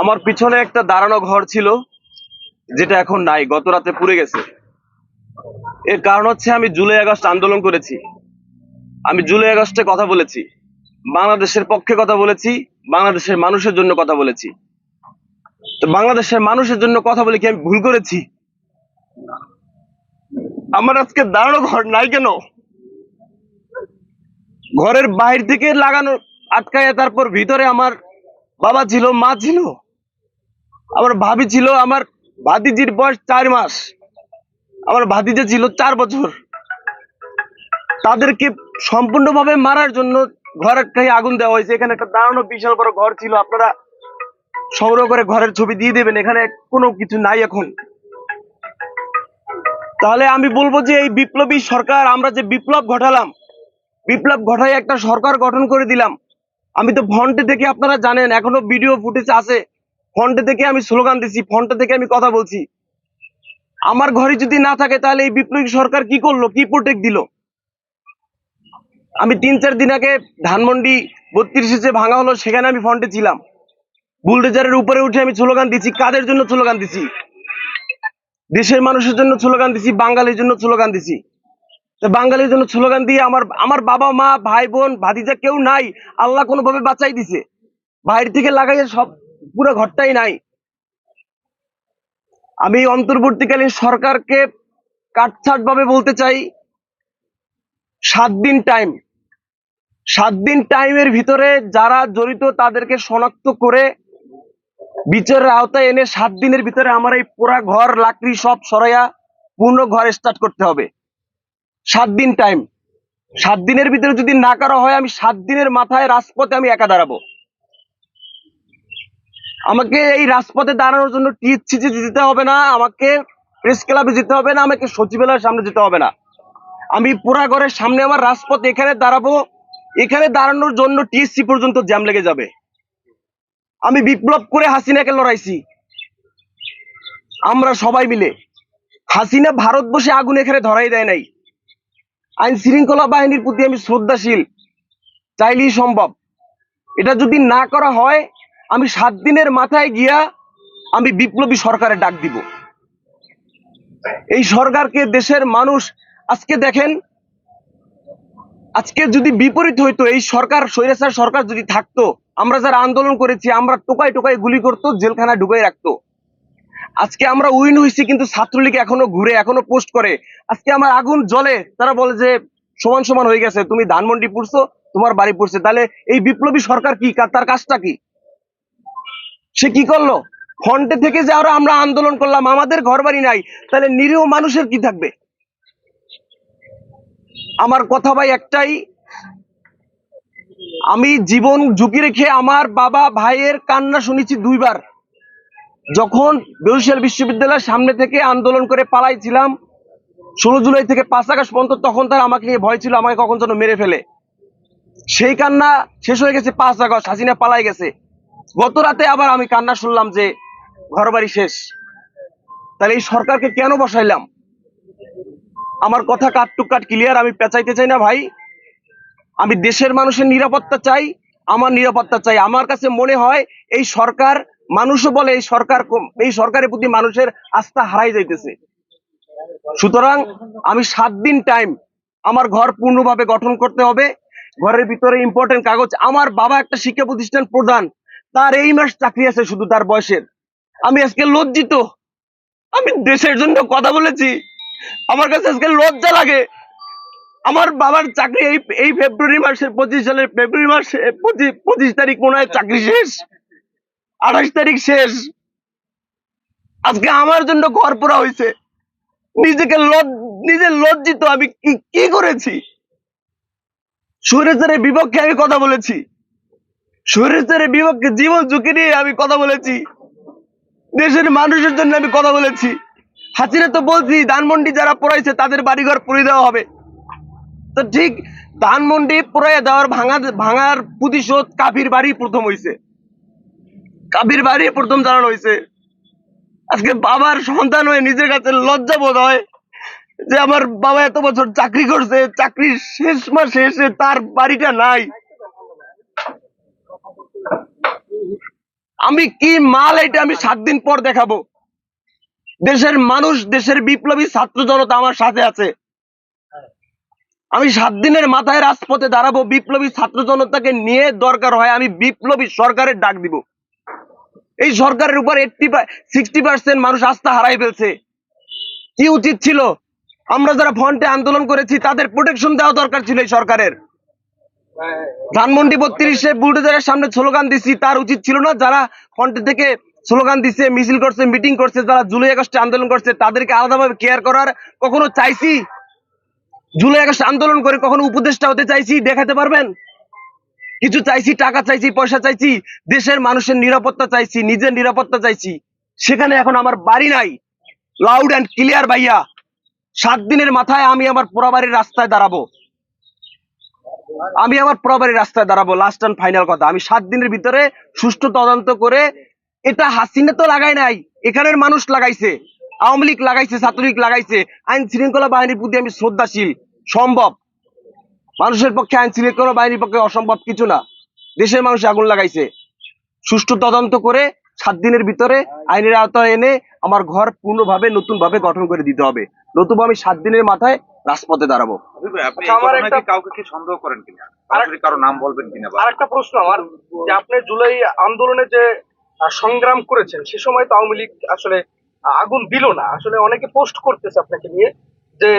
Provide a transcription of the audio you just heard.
আমার পিছনে একটা দাঁড়ানো ঘর ছিল, যেটা এখন নাই গত রাতে পুড়ে গেছে। এর কারণ হচ্ছে আমি জুলাই আগস্ট আন্দোলন করেছি। আমি জুলাই আগস্টে কথা বলেছি। বাংলাদেশের পক্ষে কথা বলেছি, বাংলাদেশের মানুষের জন্য কথা বলেছি। তো বাংলাদেশের মানুষের জন্য কথা বলে কি আমি ভুল করেছি? আমার আজকে দাঁড়ানো ঘর নাই কেন? ঘরের বাইরে থেকে লাগানো আটকায় তারপর ভিতরে আমার বাবা ছিল, মা ছিল। আমার ভাবি ছিল আমার ভাতিজির বয়স চার মাস। আমার ভাতিজা ছিল চার বছর। তাদেরকে সম্পূর্ণভাবে মারার জন্য ঘর গায়ে আগুন দেওয়া হয়েছে। এখানে একটা দাঁড়ানো বিশাল বড় ঘর ছিল। আপনারা সংগ্রহ করে ঘরের ছবি দিয়ে দেবেন। এখানে কোনো কিছু নাই এখন। তাহলে আমি বলব যে এই বিপ্লবী সরকার, আমরা যে বিপ্লব ঘটালাম, বিপ্লব ঘটাই একটা সরকার গঠন করে দিলাম। আমি তো ভন্টে থেকে আপনারা জানেন, এখনও ভিডিও ফুটেজ আছে। ফন্টে থেকে আমি স্লোগান দিছি, ফন্টে থেকে আমি কথা বলছি। আমার ঘরে যদি না থাকে, তাহলে এই বিপ্লবী সরকার কি করল? কি প্রোটেক্ট দিল? আমি তিন চার দিন আগে ধানমন্ডি বত্রিশে যে ভাঙা হলো, সেখানে আমি ফন্টে ছিলাম। বুলডোজারের উপরে উঠে আমি স্লোগান দিছি, কাদের জন্য স্লোগান দিছি? দেশের মানুষের জন্য স্লোগান দিছি, বাঙালির জন্য স্লোগান দিছি। বাঙালির জন্য স্লোগান দিয়ে আমার আমার বাবা মা, ভাই বোন, ভাতিজা কেউ নাই, আল্লাহ কোনোভাবে বাঁচাই দিছে। বাইরে থেকে লাগাইয়ে সব পুরো ঘরটাই নাই। আমি অন্তর্বর্তীকালীন সরকারকে কাটছাট ভাবে বলতে চাই, সাত দিন টাইম সাত দিন টাইমের ভিতরে যারা জড়িত তাদেরকে শনাক্ত করে বিচারের আওতায় এনে সাত দিনের ভিতরে আমার এই পুরা ঘর, লাকড়ি সব সরাইয়া পূর্ণ ঘর স্টার্ট করতে হবে। সাত দিন টাইম সাত দিনের ভিতরে যদি না করা হয়, আমি সাত দিনের মাথায় রাজপথে আমি একা দাঁড়াবো। আমাকে এই রাজপথে দাঁড়ানোর জন্য টিএসসিতে যেতে হবে না, আমাকে প্রেস ক্লাবে যেতে হবে না, আমাকে সচিবালয়ের সামনে যেতে হবে না। আমি পুরা ঘরের সামনে আমার রাজপথ এখানে দাঁড়াবো, এখানে দাঁড়ানোর জন্য টিএসসি পর্যন্ত জ্যাম লেগে যাবে। আমি বিপ্লব করে হাসিনাকে লড়াইছি। আমরা সবাই মিলে। হাসিনা ভারত বসে আগুন এখানে ধরাই দেয় নাই। আইন শৃঙ্খলা বাহিনীর প্রতি আমি শ্রদ্ধাশীল। চাইলেই সম্ভব। এটা যদি না করা হয় আমি সাত দিনের মাথায় গিয়া আমি বিপ্লবী সরকারে ডাক দিব। এই সরকারকে দেশের মানুষ আজকে দেখেন, আজকে যদি বিপরীত হইতো, এই সরকার, স্বৈরাচার সরকার যদি থাকতো, আমরা যারা আন্দোলন করেছি, আমরা টোকাই টোকাই গুলি করতো, জেলখানায় ঢুকাই রাখতো। আজকে আমরা উইন হয়েছি কিন্তু ছাত্রলীগ এখনও ঘুরে, এখনও পোস্ট করে। আজকে আমার আগুন জ্বলে, তারা বলে যে, সমান সমান হয়ে গেছে, তুমি ধানমন্ডি পড়ছো, তোমার বাড়ি পড়ছে। তাহলে এই বিপ্লবী সরকার কি? তার কাজটা কি? সে কি করল? ফন্টে থেকে যে আরও আমরা আন্দোলন করলাম, আমাদের ঘর বাড়ি নাই, তাহলে নিরীহ মানুষের কি থাকবে? আমার কথা ভাই একটাই, আমি জীবন ঝুঁকি রেখে আমার বাবা ভাইয়ের কান্না শুনেছি দুইবার। যখন বরিশাল বিশ্ববিদ্যালয়ের সামনে থেকে আন্দোলন করে পালাইছিলাম, ষোলো জুলাই থেকে পাঁচ আগস্ট পর্যন্ত, তখন তার আমাকে নিয়ে ভয় ছিল, আমাকে কখন যেন মেরে ফেলে। সেই কান্না শেষ হয়ে গেছে পাঁচ আগস্ট, হাসিনা পালাই গেছে। গত রাতে আবার আমি কান্না শুনলাম যে ঘর বাড়ি শেষ। তাহলে এই সরকারকে কেন বসাইলাম? আমার কথা কাট টু কাট ক্লিয়ার আমি পেঁচাইতে চাই না ভাই। আমি দেশের মানুষের নিরাপত্তা চাই, আমার নিরাপত্তা চাই। আমার কাছে মনে হয় এই সরকার, মানুষও বলে এই সরকার এই সরকারের প্রতি মানুষের আস্থা হারাই যাইতেছে। সুতরাং আমি সাত দিন টাইম আমার ঘর পূর্ণভাবে গঠন করতে হবে। ঘরের ভিতরে ইম্পর্টেন্ট কাগজ। আমার বাবা একটা শিক্ষা প্রতিষ্ঠান প্রধান। তার এই মাস চাকরি আছে শুধু তার বয়সের। আমি আজকে লজ্জিত। আমি দেশের জন্য কথা বলেছি। আমার কাছে আজকে লজ্জা লাগে। আমার বাবার চাকরি এই এই ফেব্রুয়ারি মাসের পঁচিশ সালের ফেব্রুয়ারি মাসে, পঁচিশ তারিখ মনে হয় চাকরি শেষ। আঠাশ তারিখ শেষ। আজকে আমার জন্য ঘর পোড়া হয়েছে নিজেকে নিজে লজ্জিত আমি কি কি করেছি? সুরেশের বিপক্ষে আমি কথা বলেছি। সুরেশের বিপক্ষে জীবন ঝুঁকি নিয়ে আমি কথা বলেছি। দেশের মানুষের জন্য আমি কথা বলেছি। হাসিনা তো বলছি, ধানমন্ডি যারা পড়াইছে, তাদের বাড়িঘর পুড়ে দেওয়া হবে। তো ঠিক ধানমন্ডি পুরাইয়া দেওয়ার ভাঙা ভাঙার প্রতিশোধ কাবির বাড়ি প্রথম হইছে। কাবির বাড়ি প্রথম জানানো হয়েছে আজকে বাবার সন্তান হয়ে নিজের কাছে লজ্জা বোধ হয় যে আমার বাবা এত বছর চাকরি করছে, চাকরির শেষ মাসে এসে তার বাড়িটা নাই। আমি কি মাল এটা আমি সাত দিন পর দেখাবো? দেশের মানুষ, দেশের বিপ্লবী ছাত্র জনতা আমার সাথে আছে। আমি সাত দিনের মাথায় রাজপথে দাঁড়াবো, বিপ্লবী ছাত্র জনতাকে নিয়ে দরকার হয়, আমি বিপ্লবী সরকারের ডাক দিব। এই সরকারের উপর এইটটি সিক্সটি পার্সেন্ট মানুষ আস্থা হারাই ফেলছে। কি উচিত ছিল? আমরা যারা ফ্রন্টে আন্দোলন করেছি, তাদের প্রোটেকশন দেওয়া দরকার ছিল এই সরকারের। ধানমন্ডি বত্রিশে বুলডোজারের সামনে স্লোগান দিছি, তার উচিত ছিল না। যারা ফ্রন্টে থেকে স্লোগান দিছে, মিছিল করছে মিটিং করছে, যারা জুলাই আগস্টে আন্দোলন করছে, তাদেরকে আলাদাভাবে কেয়ার করার কখনো চাইছি? জুলাই আগস্ট আন্দোলন করে কখনো উপদেষ্টা হতে চাইছি? দেখাতে পারবেন? কিছু চাইছি, টাকা চাইছি, পয়সা চাইছি, দেশের মানুষের নিরাপত্তা চাইছি, নিজের নিরাপত্তা চাইছি। সেখানে এখন আমার বাড়ি নাই। লাউড অ্যান্ড ক্লিয়ার ভাইয়া। সাত দিনের মাথায় আমি আমার পোড়াবাড়ির রাস্তায় দাঁড়াবো। আমি আমার প্রবারী রাস্তায় দাঁড়াবো লাস্ট অ্যান্ড ফাইনাল কথা। আমি সাত দিনের ভিতরে সুষ্ঠু তদন্ত করে, এটা হাসিনা তো লাগাই নাই, এখানের মানুষ লাগাইছে, আওয়ামী লীগ লাগাইছে, ছাত্রলীগ লাগাইছে, আইন শৃঙ্খলা বাহিনীর প্রতি আমি শ্রদ্ধাশীল, সম্ভব। মানুষের পক্ষে আইন শৃঙ্খলা বাহিনীর পক্ষে অসম্ভব কিছু না, দেশের মানুষ আগুন লাগাইছে। সুষ্ঠু তদন্ত করে সাত দিনের ভিতরে আইনের আওতায় এনে আমার ঘর পূর্ণভাবে নতুন ভাবে গঠন করে দিতে হবে। নতুবা আমি সাত দিনের মাথায় রাজপথে দাঁড়াবো। আপনি আচ্ছা, আমার একটা- কাউকে কি সন্দেহ করেন কিনা? কারও নাম বলবেন কিনা আর একটা প্রশ্ন আমার যে আপনি জুলাই আন্দোলনে যে সংগ্রাম করেছেন সে সময় তো আওয়ামী লীগ আসলে আগুন দিল না। আসলে অনেকে পোস্ট করতেছে আপনাকে নিয়ে যে